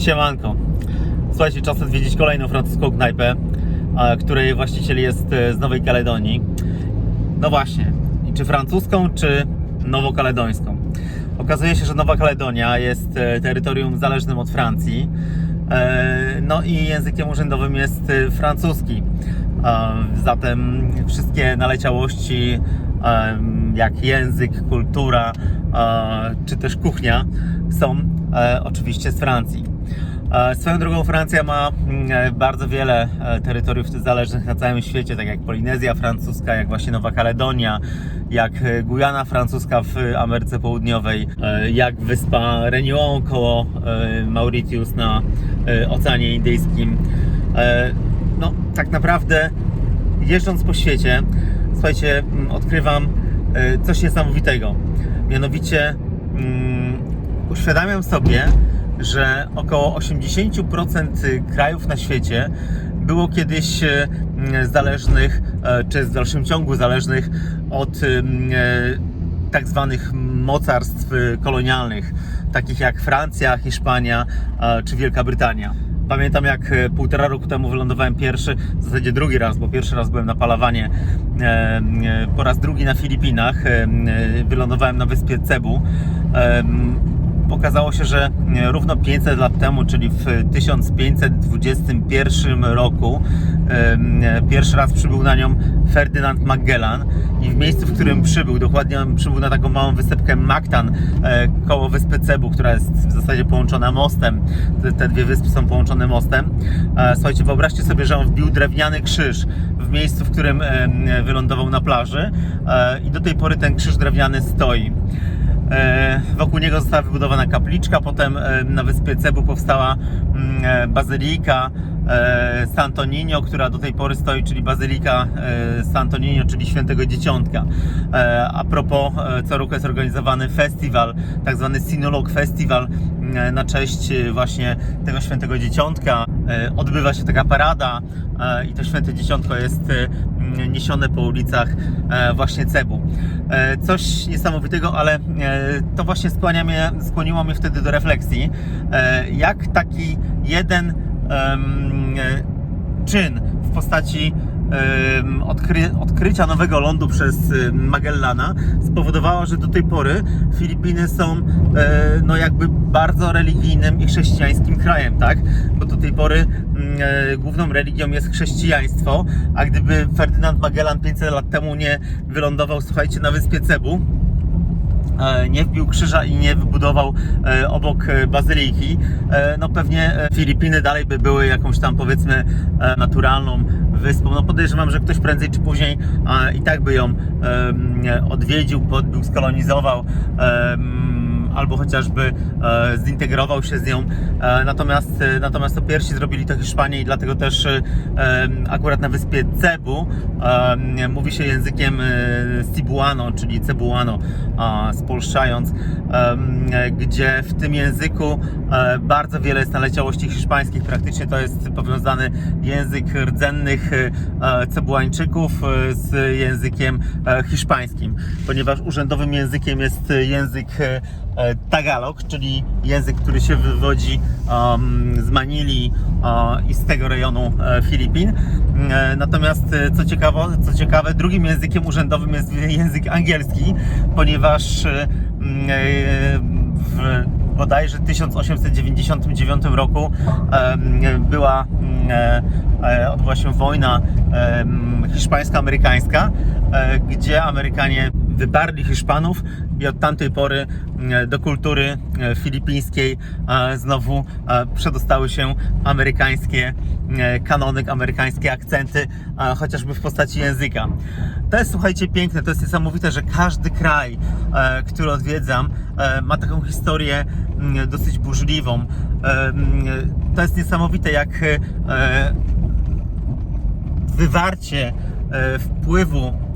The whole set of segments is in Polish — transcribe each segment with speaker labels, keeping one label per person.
Speaker 1: Siemanko. Słuchajcie, czas odwiedzić kolejną francuską knajpę, której właściciel jest e, z Nowej Kaledonii. No właśnie, czy francuską, czy nowokaledońską? Okazuje się, że Nowa Kaledonia jest e, terytorium zależnym od Francji. E, No i językiem urzędowym jest francuski. Zatem wszystkie naleciałości, jak język, kultura, czy też kuchnia, są oczywiście z Francji. E, Swoją drogą Francja ma mm, e, bardzo wiele e, terytoriów zależnych na całym świecie, tak jak Polinezja francuska, jak właśnie Nowa Kaledonia, jak Gujana francuska w Ameryce Południowej, jak wyspa Réunion koło Mauritius na Oceanie Indyjskim. No, tak naprawdę jeżdżąc po świecie, słuchajcie, odkrywam coś niesamowitego. Mianowicie mm, uświadamiam sobie, że około 80% krajów na świecie było kiedyś e, mm, zależnych, e, czy w dalszym ciągu zależnych od mm, e, tak zwanych mocarstw kolonialnych, takich jak Francja, Hiszpania e, czy Wielka Brytania. Pamiętam jak półtora roku temu wylądowałem pierwszy, w zasadzie drugi raz, bo pierwszy raz byłem na Palawanie, po raz drugi na Filipinach, wylądowałem na wyspie Cebu. Okazało się, że e, równo 500 lat temu, czyli w 1521 roku, pierwszy raz przybył na nią Ferdynand Magellan i w miejscu, w którym przybył, dokładnie on przybył na taką małą wysepkę Mactan e, koło wyspy Cebu, która jest w zasadzie połączona mostem. Te, dwie wyspy są połączone mostem. E, Słuchajcie, wyobraźcie sobie, że on wbił drewniany krzyż w miejscu, w którym wylądował na plaży i do tej pory ten krzyż drewniany stoi. E, Wokół niego została wybudowana kapliczka, potem e, na wyspie Cebu powstała mm, e, bazylika Santoninio, która do tej pory stoi, czyli bazylika Santoninio, czyli Świętego Dzieciątka. A propos, co roku jest organizowany festiwal, tak zwany Sinolog Festival na cześć właśnie tego Świętego Dzieciątka. Odbywa się taka parada i to Święte Dzieciątko jest niesione po ulicach e, właśnie Cebu. E, Coś niesamowitego, ale e, to właśnie skłania mnie, skłoniło mnie wtedy do refleksji, jak taki jeden czyn w postaci odkry, odkrycia nowego lądu przez Magellana spowodowało, że do tej pory Filipiny są e, no jakby bardzo religijnym i chrześcijańskim krajem, tak? Bo do tej pory mm, e, główną religią jest chrześcijaństwo, a gdyby Ferdynand Magellan 500 lat temu nie wylądował, słuchajcie, na wyspie Cebu, e, nie wbił krzyża i nie wybudował obok bazyliki, no pewnie Filipiny dalej by były jakąś tam powiedzmy naturalną wyspą. No podejrzewam, że ktoś prędzej czy później i tak by ją odwiedził, podbił, skolonizował. Albo chociażby e, zintegrował się z nią. E, natomiast, e, natomiast to pierwsi zrobili to Hiszpanie i dlatego też e, akurat na wyspie Cebu mówi się językiem e, Cebuano, czyli Cebuano, a, spolszczając, gdzie w tym języku e, bardzo wiele jest naleciałości hiszpańskich. Praktycznie to jest powiązany język rdzennych e, Cebuańczyków e, z językiem e, hiszpańskim, ponieważ urzędowym językiem jest język e, e, Tagalog, czyli język, który się wywodzi em, z Manili e, i z tego rejonu e, Filipin. E, Natomiast e, co ciekawe, co ciekawe, drugim językiem urzędowym jest język angielski, ponieważ e, e, w bodajże 1899 roku była e, e, odbyła się wojna hiszpańsko-amerykańska, e, gdzie Amerykanie wyparli Hiszpanów i od tamtej pory e, do kultury e, filipińskiej znowu przedostały się amerykańskie e, kanony, amerykańskie akcenty, chociażby w postaci języka. To jest, słuchajcie, piękne, to jest niesamowite, że każdy kraj, e, który odwiedzam, ma taką historię mm, dosyć burzliwą. Mm, To jest niesamowite, jak wywarcie wpływu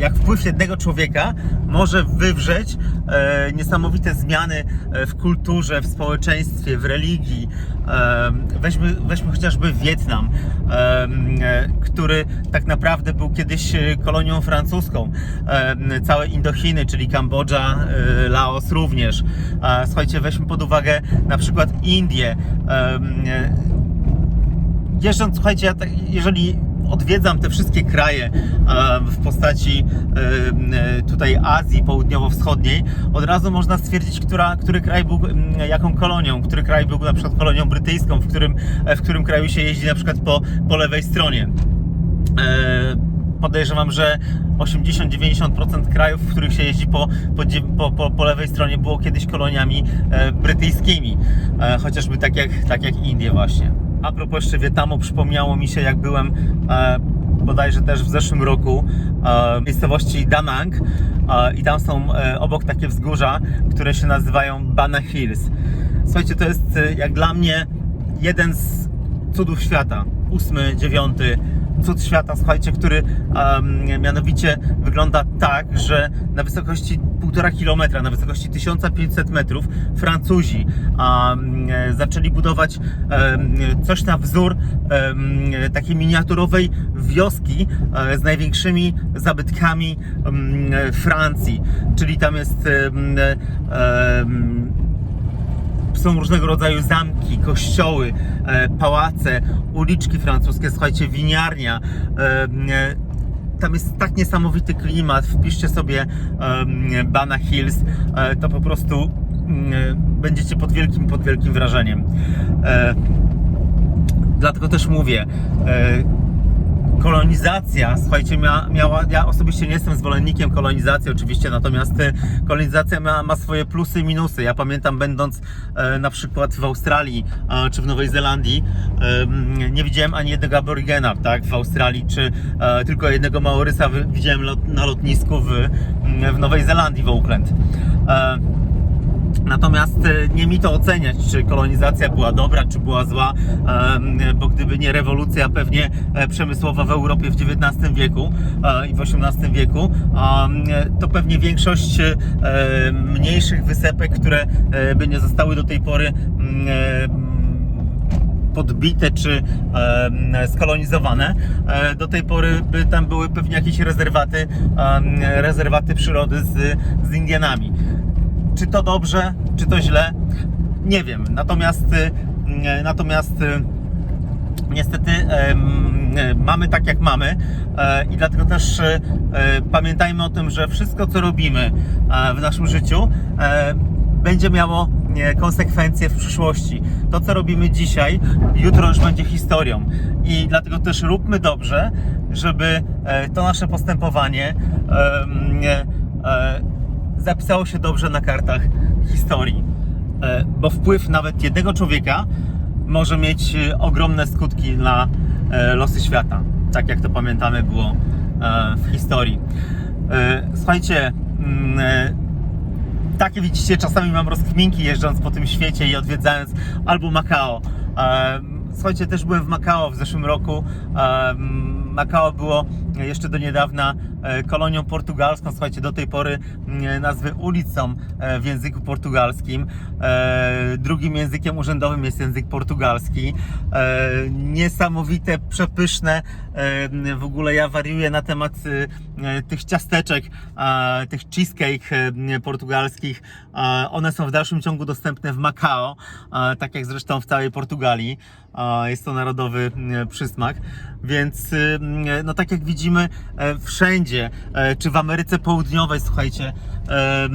Speaker 1: jak wpływ jednego człowieka może wywrzeć e, niesamowite zmiany e, w kulturze, w społeczeństwie, w religii. E, Weźmy, weźmy chociażby Wietnam, e, e, który tak naprawdę był kiedyś e, kolonią francuską. E, Całe Indochiny, czyli Kambodża, e, Laos również. E, Słuchajcie, weźmy pod uwagę na przykład Indię. E, e, Jeżdżąc, słuchajcie, tak, jeżeli odwiedzam te wszystkie kraje e, w postaci e, e, tutaj Azji Południowo-Wschodniej, od razu można stwierdzić, która, który kraj był jaką kolonią, który kraj był na przykład kolonią brytyjską, w którym, w którym kraju się jeździ na przykład po, po lewej stronie. Podejrzewam, że 80-90% krajów, w których się jeździ po, po, po, po lewej stronie, było kiedyś koloniami e, brytyjskimi, e, chociażby tak jak, tak jak Indie właśnie. A propos jeszcze Wietnamu, przypomniało mi się, jak byłem e, bodajże też w zeszłym roku e, w miejscowości Da Nang e, i tam są e, obok takie wzgórza, które się nazywają Bana Hills. Słuchajcie, to jest e, jak dla mnie jeden z cudów świata. Ósmy, dziewiąty cud świata, słuchajcie, który em, mianowicie wygląda tak, że na wysokości 1,5 kilometra, na wysokości 1500 metrów Francuzi e, zaczęli budować em, coś na wzór em, takiej miniaturowej wioski e, z największymi zabytkami em, Francji. Czyli tam jest em, em, są różnego rodzaju zamki, kościoły, e, pałace, uliczki francuskie, słuchajcie, winiarnia. E, e, tam jest tak niesamowity klimat. Wpiszcie sobie e, Bana Hills, e, to po prostu mm, będziecie pod wielkim, pod wielkim wrażeniem. E, dlatego też mówię, e, kolonizacja, słuchajcie, mia, miała, ja osobiście nie jestem zwolennikiem kolonizacji oczywiście, natomiast e, kolonizacja ma, ma swoje plusy i minusy. Ja pamiętam będąc e, na przykład w Australii e, czy w Nowej Zelandii, e, nie widziałem ani jednego aborygena, tak, w Australii, czy e, tylko jednego Maorysa widziałem lot, na lotnisku w, w Nowej Zelandii, w Auckland. E, Natomiast e, nie mi to oceniać, czy kolonizacja była dobra, czy była zła, bo gdyby nie rewolucja pewnie e, przemysłowa w Europie w XIX wieku e, i w XVIII wieku, to pewnie większość mniejszych wysepek, które by nie zostały do tej pory mm, podbite czy skolonizowane. Do tej pory by tam były pewnie jakieś rezerwaty, rezerwaty przyrody z, z Indianami. Czy to dobrze, czy to źle? Nie wiem. Natomiast, y, natomiast y, niestety mamy tak jak mamy e, i dlatego też e, pamiętajmy o tym, że wszystko co robimy e, w naszym życiu będzie miało konsekwencje w przyszłości. To co robimy dzisiaj, jutro już będzie historią i dlatego też róbmy dobrze, żeby to nasze postępowanie zapisało się dobrze na kartach historii. E, Bo wpływ nawet jednego człowieka może mieć e, ogromne skutki na e, losy świata. Tak jak to pamiętamy było w historii. Słuchajcie, mm, takie widzicie, czasami mam rozkminki jeżdżąc po tym świecie i odwiedzając albo Macao. E, Słuchajcie, też byłem w Macao w zeszłym roku. E, Macao było jeszcze do niedawna e, kolonią portugalską. Słuchajcie, do tej pory mm, nazwy ulic są e, w języku portugalskim. E, Drugim językiem urzędowym jest język portugalski. E, Niesamowite, przepyszne. E, W ogóle ja wariuję na temat e, e, tych ciasteczek, e, tych cheesecake e, portugalskich. E, One są w dalszym ciągu dostępne w Macao, e, tak jak zresztą w całej Portugalii. Jest to narodowy e, przysmak, więc e, no tak jak widzimy e, wszędzie, czy w Ameryce Południowej, słuchajcie, e,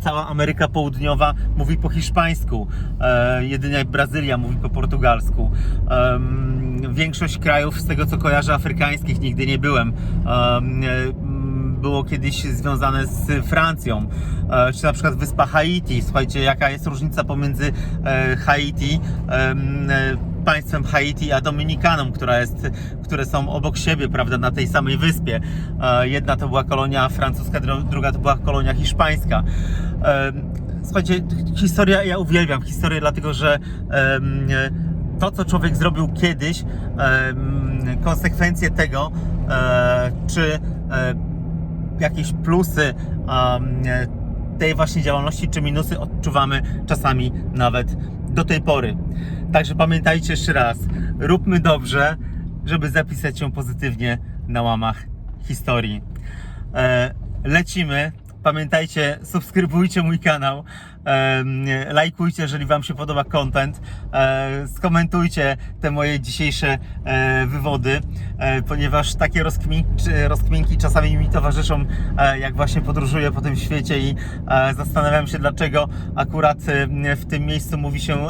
Speaker 1: cała Ameryka Południowa mówi po hiszpańsku, jedynie Brazylia mówi po portugalsku. Większość krajów, z tego co kojarzę, afrykańskich nigdy nie byłem. Było kiedyś związane z Francją, czy na przykład wyspa Haiti. Słuchajcie, jaka jest różnica pomiędzy Haiti, państwem Haiti, a Dominikaną, która jest, które są obok siebie, prawda, na tej samej wyspie. E, Jedna to była kolonia francuska, dru- druga to była kolonia hiszpańska. Słuchajcie, historia, ja uwielbiam historię, dlatego że to, co człowiek zrobił kiedyś, konsekwencje tego, e, czy e, jakieś plusy tej właśnie działalności, czy minusy odczuwamy czasami nawet do tej pory. Także pamiętajcie jeszcze raz, róbmy dobrze, żeby zapisać się pozytywnie na łamach historii. E, lecimy. Pamiętajcie, subskrybujcie mój kanał, lajkujcie, jeżeli Wam się podoba content, e, skomentujcie te moje dzisiejsze e, wywody, e, ponieważ takie rozkminki czasami mi towarzyszą, jak właśnie podróżuję po tym świecie i zastanawiam się, dlaczego akurat w tym miejscu mówi się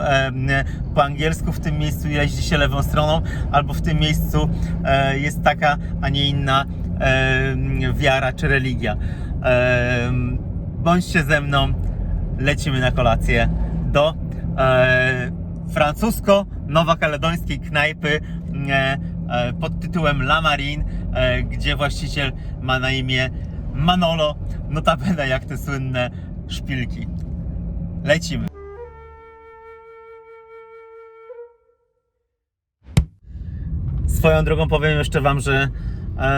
Speaker 1: po angielsku, w tym miejscu jeździ się lewą stroną, albo w tym miejscu jest taka, a nie inna wiara czy religia. Bądźcie ze mną, lecimy na kolację do e, francusko-nowokaledońskiej knajpy e, pod tytułem La Marine, e, gdzie właściciel ma na imię Manolo, notabene jak te słynne szpilki. Lecimy. Swoją drogą powiem jeszcze Wam, że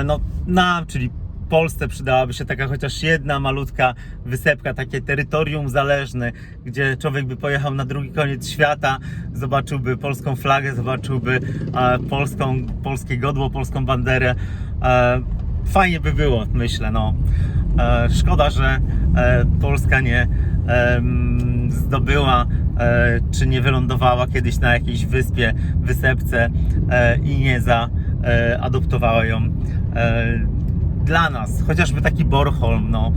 Speaker 1: no, nam, czyli Polsce przydałaby się taka chociaż jedna malutka wysepka, takie terytorium zależne, gdzie człowiek by pojechał na drugi koniec świata, zobaczyłby polską flagę, zobaczyłby e, polską, polskie godło, polską banderę. E, fajnie by było, myślę. No. E, szkoda, że e, Polska nie em, zdobyła e, czy nie wylądowała kiedyś na jakiejś wyspie, wysepce e, i nie zaadoptowała ją e, dla nas, chociażby taki Bornholm, no,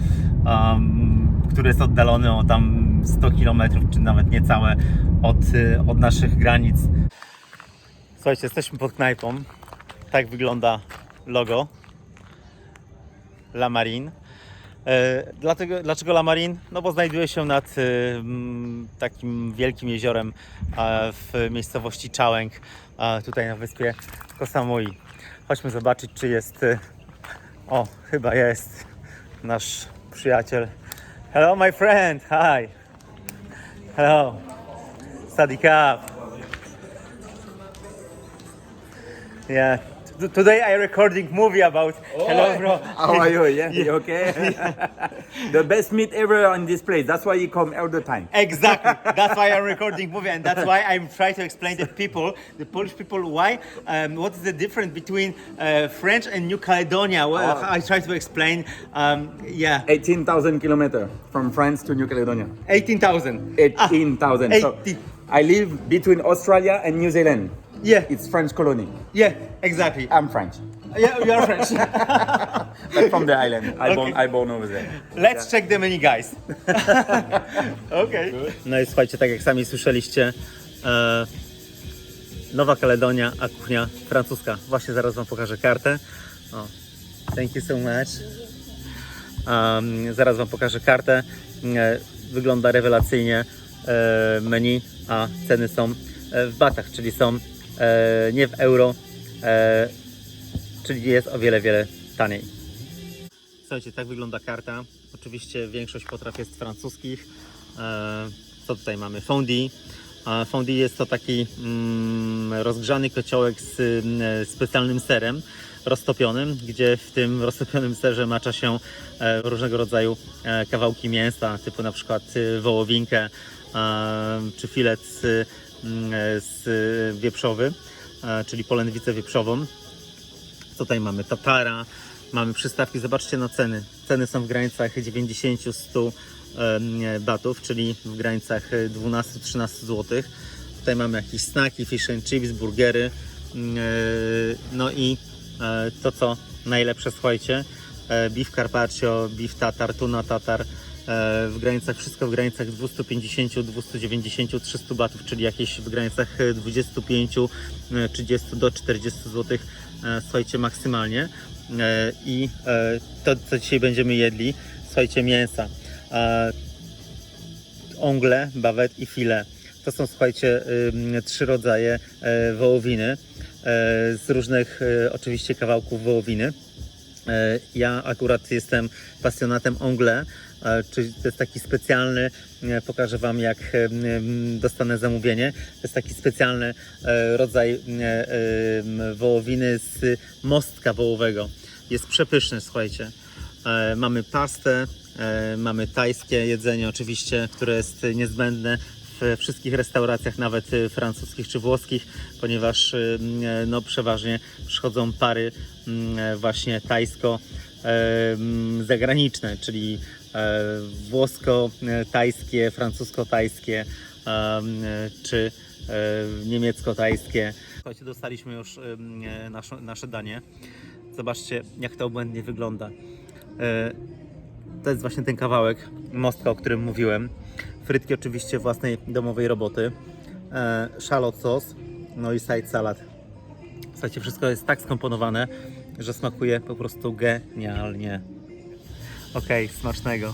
Speaker 1: um, który jest oddalony o tam 100 km, czy nawet niecałe od, y, od naszych granic. Słuchajcie, jesteśmy pod knajpą. Tak wygląda logo La Marine. E, Dlatego, dlaczego La Marine? No bo znajduje się nad y, takim wielkim jeziorem w miejscowości Czałęk, tutaj na wyspie Koh Samui. Chodźmy zobaczyć, czy jest y, o, chyba jest nasz przyjaciel. Hello, my friend. Hi. Hello. Sadikap. Yeah. Today I recording movie about. Hello, bro.
Speaker 2: How are you? Yeah, you okay? the best meat ever on this place. That's why you come all the time.
Speaker 1: Exactly. That's why I'm recording movie, and that's why I'm trying to explain to people, the Polish people, why, um, what is the difference between uh, French and New Caledonia. Well,
Speaker 2: Oh.
Speaker 1: I try to explain. Um, yeah,
Speaker 2: 18,000 kilometers from France to New Caledonia.
Speaker 1: eighteen thousand.
Speaker 2: 18,000. So I live between Australia and New Zealand.
Speaker 1: Yeah.
Speaker 2: It's French colony.
Speaker 1: Yeah, exactly.
Speaker 2: I'm French,
Speaker 1: Yeah, you are French.
Speaker 2: but from the island. I born. I born over there.
Speaker 1: Let's check the menu, guys. okay. No i słuchajcie, tak jak sami słyszeliście, e, Nowa Kaledonia, a kuchnia francuska. Właśnie zaraz Wam pokażę kartę. O, thank you so much. Um, zaraz Wam pokażę kartę. E, wygląda rewelacyjnie e, menu, a ceny są e, w batach, czyli są nie w euro, e, czyli jest o wiele, wiele taniej. Słuchajcie, tak wygląda karta. Oczywiście większość potraw jest francuskich. E, Co tutaj mamy? Fondue. A Fondue jest to taki mm, rozgrzany kociołek z mm, specjalnym serem roztopionym, gdzie w tym roztopionym serze macza się e, różnego rodzaju e, kawałki mięsa, typu na przykład e, wołowinkę e, czy filet e, wieprzowy, e, czyli polędwicę wieprzową. Tutaj mamy tatara, mamy przystawki. Zobaczcie na ceny. Ceny są w granicach 90-100 em, batów, czyli w granicach 12-13 zł. Tutaj mamy jakieś snaki, fish and chips, burgery. mm, e, No i e, to co najlepsze, słuchajcie, e, beef carpaccio, beef tatar, tuna tatar. E, W granicach, wszystko w granicach 250, 290, 300 batów, czyli jakieś w granicach e, 25, e, 30 do 40 zł. E, Słuchajcie, maksymalnie. E, I e, to, co dzisiaj będziemy jedli, słuchajcie, mięsa. E, Ongle, bawet i filet. To są, słuchajcie, trzy rodzaje e, wołowiny e, z różnych e, oczywiście kawałków wołowiny. E, Ja akurat jestem pasjonatem ongle, e, czyli to jest taki specjalny, e, pokażę Wam jak e, dostanę zamówienie. To jest taki specjalny e, rodzaj wołowiny z mostka wołowego. Jest przepyszny, słuchajcie. Mamy pastę, mamy tajskie jedzenie oczywiście, które jest niezbędne w wszystkich restauracjach, nawet francuskich czy włoskich, ponieważ no, przeważnie przychodzą pary właśnie tajsko zagraniczne, czyli włosko-tajskie, francusko-tajskie em, e, czy e, niemiecko-tajskie. Słuchajcie, dostaliśmy już e, nasze, danie. Zobaczcie, jak to obłędnie wygląda. E, To jest właśnie ten kawałek mostka, o którym mówiłem. Frytki oczywiście własnej domowej roboty. E, Szalot sos, no i side salad. Słuchajcie, wszystko jest tak skomponowane, że smakuje po prostu genialnie. Okej, smacznego.